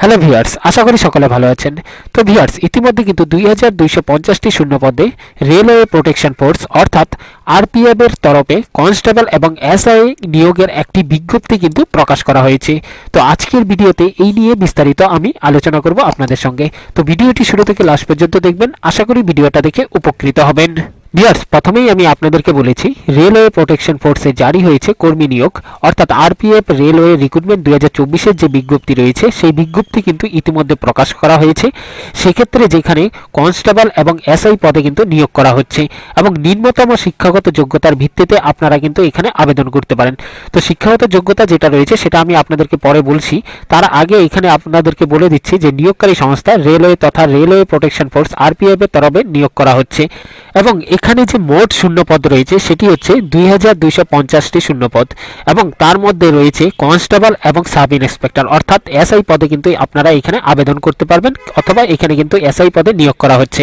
Hello viewers আশা করি সকলে ভালো আছেন। তো ভিউয়ার্স ইতিমধ্যে কিন্তু দুই হাজার দুইশো পঞ্চাশটি শূন্য পদে রেলওয়ে প্রোটেকশন ফোর্স অর্থাৎ আরপিএফ এর তরফে কনস্টেবল এবং এসআই নিয়োগের একটি বিজ্ঞপ্তি কিন্তু প্রকাশ করা হয়েছে। তো আজকের ভিডিওতে এই নিয়ে বিস্তারিত আমি আলোচনা করব আপনাদের সঙ্গে। তো ভিডিওটি শুরু থেকে লাস্ট পর্যন্ত দেখবেন। আশা করি ভিডিওটা দেখে উপকৃত হবেন। ভিউয়ার্স প্রথমেই আমি আপনাদেরকে বলেছি, রেলওয়ে প্রোটেকশন ফোর্সে জারি হয়েছে কর্মী নিয়োগ, অর্থাৎ আরপিএফ রেলওয়ে রিক্রুটমেন্ট দুই হাজার যে বিজ্ঞপ্তি রয়েছে, সেই বিজ্ঞপ্তি কিন্তু ইতিমধ্যে প্রকাশ করা হয়েছে। সেক্ষেত্রে যেখানে কনস্টেবল এবং এসআই পদে কিন্তু নিয়োগ করা হচ্ছে এবং নিম্নতম শিক্ষাগত যোগ্যতার ভিত্তিতে আপনারা কিন্তু এখানে আবেদন করতে পারেন। তো শিক্ষাগত যোগ্যতা যেটা রয়েছে, সেটা আমি আপনাদেরকে পরে বলছি। তার আগে এখানে আপনাদেরকে বলে দিচ্ছি যে নিয়োগকারী সংস্থা রেলওয়ে তথা রেলওয়ে প্রোটেকশন ফোর্স আরপিএফ এর তরফে নিয়োগ করা হচ্ছে এবং এখানে যে মোট শূন্যপদ রয়েছে, সেটি হচ্ছে দুই হাজার দুইশো পঞ্চাশটি শূন্যপদ এবং তার মধ্যে রয়েছে কনস্টেবল এবং সাব ইন্সপেক্টর অর্থাৎ এসআই পদে কিন্তু আপনারা এখানে আবেদন করতে পারবেন, অথবা এখানে কিন্তু এসআই পদে নিয়োগ করা হচ্ছে।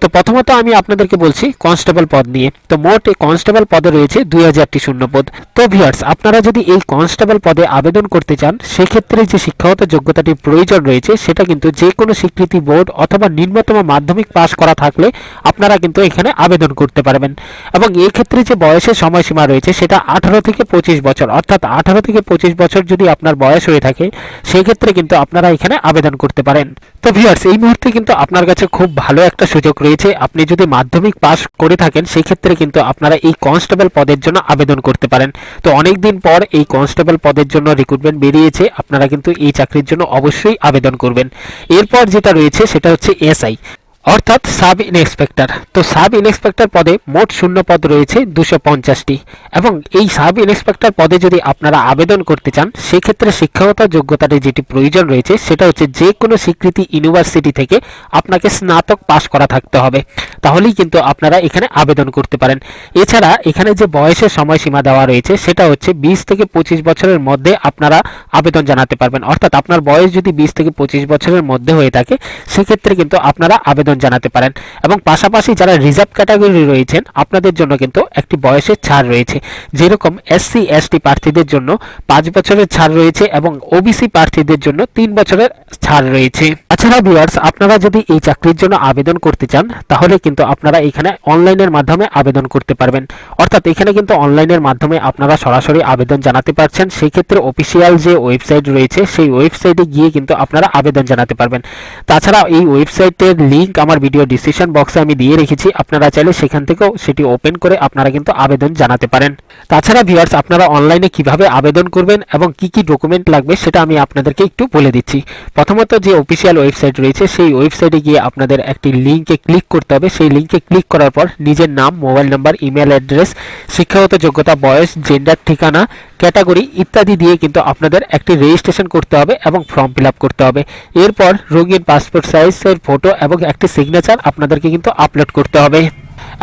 তো প্রথমত আমি আপনাদেরকে বলছি কনস্টেবল পদ নিয়ে। তো মোট এই কনস্টেবল পদে রয়েছে দুই হাজারটি শূন্যপদ। তো ভিয়ার্স আপনারা যদি এই কনস্টেবল পদে আবেদন করতে চান, সেক্ষেত্রে যে শিক্ষাগত যোগ্যতাটির প্রয়োজন রয়েছে, সেটা কিন্তু যে কোনো স্বীকৃতি বোর্ড অথবা নিম্নতম মাধ্যমিক পাশ করা থাকলে আপনারা কিন্তু এখানে আবেদন করতে পারবেন। এবং এই ক্ষেত্রে যে বয়সের সময়সীমা রয়েছে, সেটা আঠারো থেকে পঁচিশ বছর। অর্থাৎ আঠারো থেকে পঁচিশ বছর যদি আপনার বয়স হয়ে থাকে, সেই ক্ষেত্রে কিন্তু আপনারা এখানে আবেদন করতে পারেন। তো ভিউয়ার্স এই মুহূর্তে কিন্তু আপনার কাছে খুব ভালো একটা সুযোগ রয়েছে। আপনি যদি মাধ্যমিক পাস করে থাকেন, সেই ক্ষেত্রে কিন্তু আপনারা এই কনস্টেবল পদের জন্য আবেদন করতে পারেন। তো অনেক দিন পর এই কনস্টেবল পদের জন্য রিক্রুটমেন্ট বেরিয়েছে। আপনারা কিন্তু এই চাকরির জন্য অবশ্যই আবেদন করবেন। এরপর যেটা রয়েছে, সেটা হচ্ছে এসআই। অর্থাৎ সাব ইন্সপেক্টর। তো সাব ইন্সপেক্টর পদে মোট শূন্য পদ রয়েছে দুশো পঞ্চাশটি। এবং এই সাব ইন্সপেক্টর পদে যদি আপনারা আবেদন করতে চান, সেক্ষেত্রে শিক্ষাগত যোগ্যতাটি যেটি প্রয়োজন রয়েছে, সেটা হচ্ছে যে কোনো স্বীকৃতি ইউনিভার্সিটি থেকে আপনাকে স্নাতক পাশ করা থাকতে হবে। তাহলেই কিন্তু আপনারা এখানে আবেদন করতে পারেন। এছাড়া এখানে যে বয়সের সময়সীমা দেওয়া রয়েছে, সেটা হচ্ছে বিশ থেকে পঁচিশ বছরের মধ্যে আপনারা আবেদন জানাতে পারবেন। অর্থাৎ আপনার বয়স যদি বিশ থেকে পঁচিশ বছরের মধ্যে হয়ে থাকে, সেক্ষেত্রে কিন্তু আপনারা আবেদন জানাতে পারেন। এবং পাশাপাশি যারা রিজার্ভ ক্যাটাগরি রয়েছেন, আপনাদের জন্য কিন্তু একটি বয়সের ছাড় রয়েছে। যেরকম এসসি এসটি প্রার্থীদের জন্য পাঁচ বছরের ছাড় রয়েছে এবং ওবিসি প্রার্থীদের জন্য তিন বছরের ছাড় রয়েছে। তাছাড়া ভিউয়ার্স আপনারা যদি এই চাকরির জন্য আবেদন করতে চান, তাহলে কিন্তু আপনারা এখানে অনলাইনের মাধ্যমে আবেদন করতে পারবেন। অর্থাৎ এখানে কিন্তু অনলাইনের মাধ্যমে আপনারা সরাসরি আবেদন জানাতে পারছেন। সেই ক্ষেত্রে অফিসিয়াল যে ওয়েবসাইট রয়েছে, সেই ওয়েবসাইটে গিয়ে কিন্তু আপনারা আবেদন জানাতে পারবেন। তাছাড়া এই ওয়েবসাইটের লিংক আমার ভিডিও ডিসক্রিপশন বক্সে আমি দিয়ে রেখেছি। আপনারা চাইলে সেখান থেকেও সেটি ওপেন করে আপনারা কিন্তু আবেদন জানাতে পারেন। তাছাড়া ভিউয়ার্স আপনারা অনলাইনে কীভাবে আবেদন করবেন এবং কি কি ডকুমেন্ট লাগবে সেটা আমি আপনাদেরকে একটু বলে দিচ্ছি। প্রথমত যে অফিসিয়াল ওয়েবসাইট রয়েছে, সেই ওয়েবসাইটে গিয়ে আপনাদের একটি লিঙ্কে ক্লিক করতে হবে। সেই লিঙ্কে ক্লিক করার পর নিজের নাম মোবাইল নাম্বার ইমেল অ্যাড্রেস শিক্ষাগত যোগ্যতা, বয়স জেন্ডার ঠিকানা ক্যাটাগরি ইত্যাদি দিয়ে কিন্তু আপনাদের একটি রেজিস্ট্রেশন করতে হবে এবং ফর্ম ফিল করতে হবে। এরপর রোগীর পাসপোর্ট সাইজের ফটো এবং একটি সিগনেচার আপনাদেরকে কিন্তু আপলোড করতে হবে।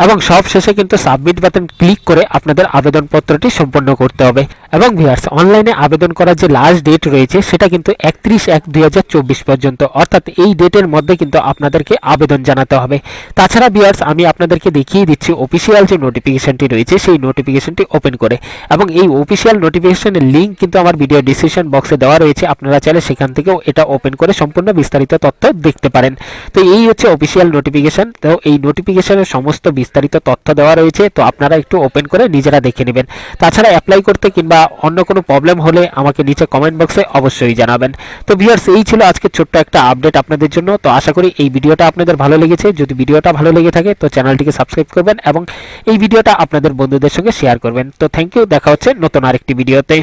এবং সব শেষে কিন্তু সাবমিট বাটন ক্লিক করে আপনাদের আবেদনপত্রটি সম্পন্ন করতে হবে। এবং ভিউয়ার্স অনলাইনে আবেদন করার যে লাস্ট ডেট রয়েছে, সেটা কিন্তু একত্রিশ এক দুই পর্যন্ত। অর্থাৎ এই ডেটের মধ্যে কিন্তু আপনাদেরকে আবেদন জানাতে হবে। তাছাড়া ভিউয়ার্স আমি আপনাদেরকে দেখিয়ে দিচ্ছি অফিসিয়াল যে নোটিফিকেশনটি রয়েছে, সেই নোটিফিকেশনটি ওপেন করে। এবং এই অফিসিয়াল নোটিফিকেশনের লিঙ্ক কিন্তু আমার ভিডিও ডিসক্রিপশন বক্সে দেওয়া রয়েছে। আপনারা চাইলে সেখান থেকেও এটা ওপেন করে সম্পূর্ণ বিস্তারিত তথ্য দেখতে পারেন। তো এই হচ্ছে অফিসিয়াল নোটিফিকেশন তো এই নোটিফিকেশনের সমস্ত বিস্তারিত তথ্য দেওয়া রয়েছে, তো আপনারা একটু ওপেন করে নিজেরা দেখে নেবেন। তাছাড়া অ্যাপ্লাই করতে কিংবা অন্য কোনো প্রবলেম হলে আমাকে নিচে কমেন্ট বক্সে অবশ্যই জানাবেন। তো ভিউয়ার্স এই ছিল আজকে ছোট্ট একটা আপডেট আপনাদের জন্য। তো আশা করি এই ভিডিওটা আপনাদের ভালো লেগেছে। যদি ভিডিওটা ভালো লেগে থাকে, তো চ্যানেলটিকে সাবস্ক্রাইব করবেন এবং এই ভিডিওটা আপনাদের বন্ধুদের সঙ্গে শেয়ার করবেন। তো থ্যাংক ইউ দেখা হচ্ছে নতুন আরেকটি ভিডিওতে